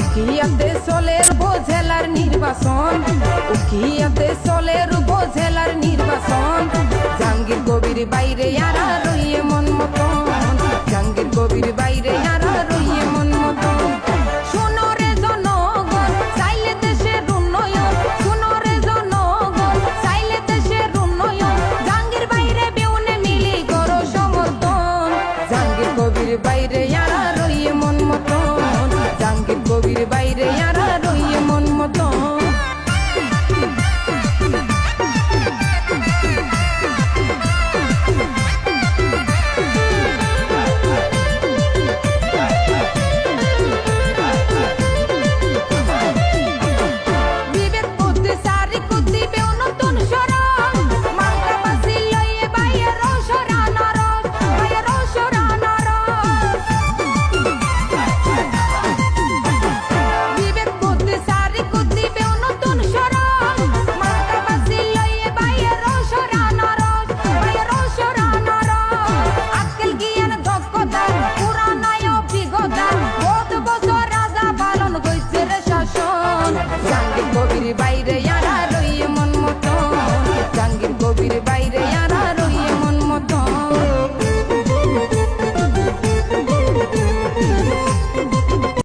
উকিয়াতে চলের বোঝেলার নির্বাচন। উকিয়াতে চলের বোঝেলার নির্বাচন। জাহাঙ্গীর কবির বাইরে আরা রইয়ে মন মতন। জাহাঙ্গীর কবির বাইরে আরা রইয়ে মন মতন। শোনো বাইরে আর মন মতন। by the yard.